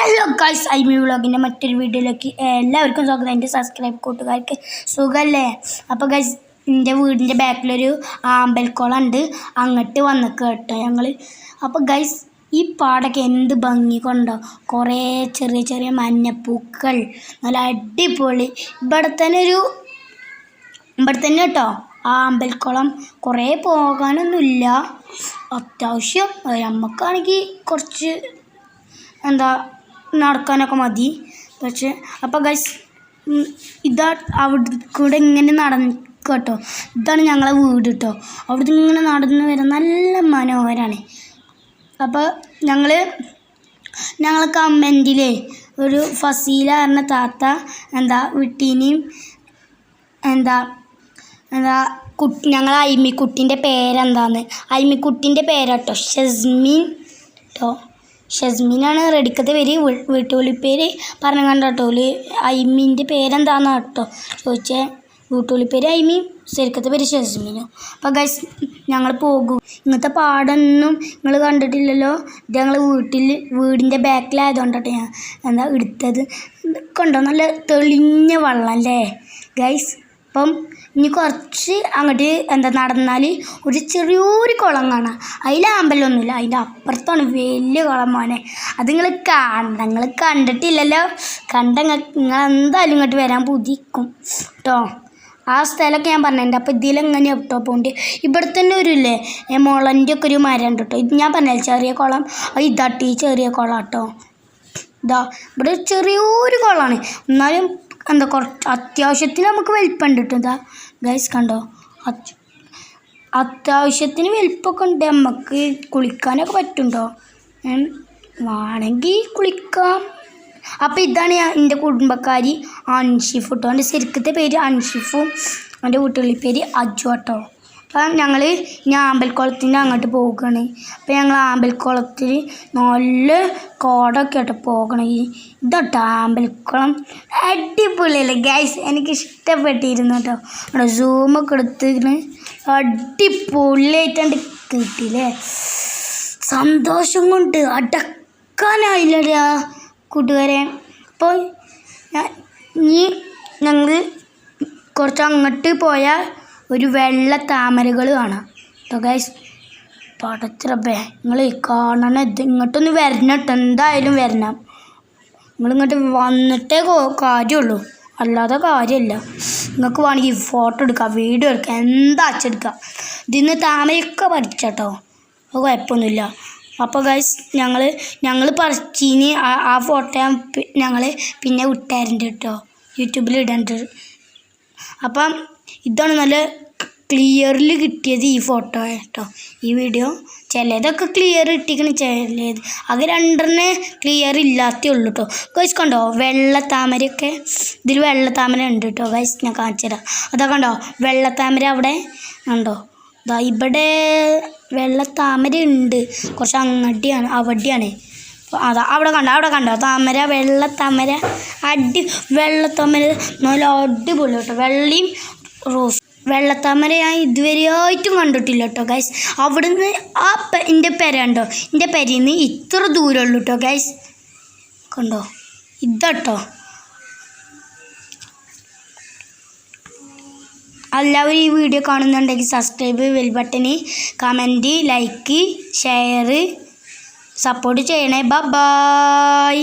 Hello guys I me വ്ളോഗിന്റെ മറ്റൊരു വീഡിയോയിലേക്ക് എല്ലാവർക്കും സ്വാഗതം. എന്റെ സബ്സ്ക്രൈബ് കൂട്ടുകാർക്ക് സുഖമല്ലേ അപ്പോൾ ഗൈസ് എന്റെ വീടിന്റെ ബാക്കിലൊരു ആമ്പൽക്കുളം ഉണ്ട് അങ്ങോട്ട് വന്നിക്ക് കേട്ടോ ഞങ്ങൾ അപ്പോൾ ഗൈസ് ഈ പാടൊക്കെ എന്ത് ഭംഗി കൊണ്ടോ? കുറേ ചെറിയ ചെറിയ മഞ്ഞപ്പൂക്കൾ. നല്ല അടിപൊളി. ഇവിടെ തന്നെ ഒരു ഇവിടെ തന്നെ കേട്ടോ ആ അമ്പൽക്കുളം കുറേ പോകാനൊന്നുമില്ല. അത്യാവശ്യം നമുക്കാണെങ്കിൽ കുറച്ച് എന്താ നടക്കാനൊക്കെ മതി. പക്ഷേ അപ്പോൾ ഗൈസ് ഇതാ അവിടെ കൂടെ ഇങ്ങനെ നടന്ന് കേട്ടോ ഇതാണ് ഞങ്ങളെ വീട് കേട്ടോ അവിടെ ഇങ്ങനെ നടന്ന് വരാൻ നല്ല മനോഹരമാണ് അപ്പോൾ ഞങ്ങൾ ഞങ്ങളെ കമ്മന്റിലെ ഒരു ഫസീല എന്ന താത്ത എന്താ വിട്ടീനെയും എന്താ എന്താ കുട്ടി ഞങ്ങൾ അയിമിക്കുട്ടിന്റെ പേരെന്താന്ന്? അയിമിക്കുട്ടിന്റെ പേരാട്ടോ ഷെസ്മിൻ കേട്ടോ ഷെസ്മിനാണ് റെഡിക്കത്തെ പേര് വീട്ടുവിളിപ്പേര് പറഞ്ഞു കണ്ടോ അയിമീന്റെ പേരെന്താന്ന് കേട്ടോ ചോദിച്ചേ. വീട്ടുവിളിപ്പേര് ഐമി ശരിക്കത്തെ പേര് ഷസ്മിനും. അപ്പോൾ ഗൈസ് ഞങ്ങൾ പോകും. ഇങ്ങനത്തെ പാടൊന്നും നിങ്ങൾ കണ്ടിട്ടില്ലല്ലോ? ഇത് ഞങ്ങൾ വീട്ടിൽ വീടിന്റെ ബാക്കിലായതുകൊണ്ടാട്ടോ ഞാൻ എന്താ എടുത്തത് കണ്ടോ നല്ല തെളിഞ്ഞ വെള്ളം അല്ലേ ഗൈസ് അപ്പം ഇനി കുറച്ച് അങ്ങോട്ട് എന്താ നടന്നാൽ ഒരു ചെറിയൊരു കുളം കാണാം. അതിൽ അമ്പലമൊന്നുമില്ല അതിന്റെ അപ്പുറത്താണ് വലിയ കുളം മോനെ. അത് നിങ്ങൾ കണ്ട നിങ്ങൾ കണ്ടിട്ടില്ലല്ലോ? കണ്ട നിങ്ങൾ എന്തായാലും ഇങ്ങോട്ട് വരാൻ പുതിക്കും കേട്ടോ. ആ സ്ഥലമൊക്കെ ഞാൻ പറഞ്ഞിട്ടുണ്ട്. അപ്പോൾ ഇതിലെങ്ങനെ കേട്ടോ പോകേണ്ടത് ഇവിടെ തന്നെ ഒരു ഇല്ലേ? മുളന്റെ ഒക്കെ ഒരു മരം ഉണ്ട് കേട്ടോ. ഇത് ഞാൻ പറഞ്ഞില്ല ചെറിയ കുളം. ഇതാട്ടി ചെറിയ കുളം കേട്ടോ. ഇതാ ഇവിടെ ചെറിയൊരു കുളമാണ്. എന്നാലും എന്താ കുറച്ച് അത്യാവശ്യത്തിന് നമുക്ക് വലിപ്പമുണ്ട് കേട്ടോ എന്താ ഗൈസ് കണ്ടോ? അത്- അത്യാവശ്യത്തിന് വലിപ്പമൊക്കെ ഉണ്ട്. നമുക്ക് കുളിക്കാനൊക്കെ പറ്റുണ്ടോ? വേണമെങ്കിൽ കുളിക്കാം. അപ്പോൾ ഇതാണ് ഞാൻ എന്റെ കുടുംബക്കാരി അൻഷിഫ് കേട്ടോ എന്റെ ശരിക്കത്തെ പേര് അൻഷിഫും എന്റെ വീട്ടുകളിൽ പേര് അജു കേട്ടോ അപ്പം ഞങ്ങൾ ഇനി ആമ്പൽക്കുളത്തിന്റെ അങ്ങോട്ട് പോകുകയാണ് അപ്പം ഞങ്ങൾ ആമ്പൽക്കുളത്തിൽ നല്ല കോടൊക്കെ ആയിട്ട് പോകണം. ഈ ഇതട്ടോ ആമ്പൽക്കുളം. അടിപൊളിയല്ലേ ഗൈസ് എനിക്ക് ഇഷ്ടപ്പെട്ടിരുന്നു കേട്ടോ അവിടെ സൂമൊക്കെ എടുത്തിരുന്ന് അടിപൊളിയായിട്ടുണ്ട് കിട്ടിയില്ലേ? സന്തോഷം കൊണ്ട് അടക്കാനായില്ലടാ കൂട്ടുകാരെ. അപ്പോൾ ഞാൻ- ഇനി ഞങ്ങൾ കുറച്ച് അങ്ങോട്ട് പോയാൽ ഒരു വെള്ള താമരകൾ കാണാം. കേട്ടോ ഗൈസ് പടച്ചിറപ്പേ നിങ്ങൾ കാണണം ഇത് ഇങ്ങോട്ടൊന്ന് വരണം എന്തായാലും വരണം. നിങ്ങളിങ്ങോട്ട് വന്നിട്ടേ കാര്യമുള്ളൂ. അല്ലാതെ കാര്യമില്ല. നിങ്ങൾക്ക് വേണമെങ്കിൽ ഫോട്ടോ എടുക്കാം വീഡിയോ എടുക്കാം എന്താ അച്ചെടുക്കാം ഇതിന്ന് താമരയൊക്കെ പറിച്ചോ അത് കുഴപ്പമൊന്നുമില്ല. അപ്പോൾ ഗൈസ് ഞങ്ങൾ ഞങ്ങൾ പറിച്ചിന് ആ ഫോട്ടോ ഞങ്ങൾ പിന്നെ വിട്ടാരുണ്ട് കേട്ടോ യൂട്യൂബിൽ ഇടേണ്ടത് അപ്പം ഇതാണ് നല്ല ക്ലിയറിൽ കിട്ടിയത് ഈ ഫോട്ടോ കേട്ടോ ഈ വീഡിയോ ചിലതൊക്കെ ക്ലിയർ കിട്ടിക്കണ ചിലത് അത് രണ്ടെണ്ണേ ക്ലിയർ ഇല്ലാത്തേ ഉള്ളൂ കേട്ടോ ഗൈസ് കണ്ടോ വെള്ളത്താമരയൊക്കെ? ഇതിൽ വെള്ളത്താമര ഉണ്ട് കേട്ടോ ഗൈസ് ഞാൻ കാണിച്ചു തരാം അതാ കണ്ടോ വെള്ളത്താമര അവിടെ ഉണ്ടോ? ദാ ഇവിടെ വെള്ളത്താമര ഉണ്ട്. കുറച്ച് അങ്ങടിയാണ് അവിടെയാണ്. അതാ അവിടെ കണ്ടോ അവിടെ കണ്ടോ? താമര വെള്ള താമര അടി വെള്ളത്താമര നല്ല അടിപൊളി കേട്ടോ വെള്ളയും റോസ് വെള്ളത്താമര ഞാൻ ഇതുവരെയായിട്ടും കണ്ടിട്ടില്ല കേട്ടോ ഗൈസ് അവിടുന്ന് ആ എന്റെ പെര ഉണ്ടോ എന്റെ പെരയിൽ നിന്ന് ഇത്ര ദൂരമുള്ളൂ കേട്ടോ ഗൈസ് കണ്ടോ? ഇതാട്ടോ. എല്ലാവരും ഈ വീഡിയോ കാണുന്നുണ്ടെങ്കിൽ സബ്സ്ക്രൈബ് ബെൽ ബട്ടന് കമന്റ് ലൈക്ക് ഷെയർ സപ്പോർട്ട് ചെയ്യണേ. ബ ബായ്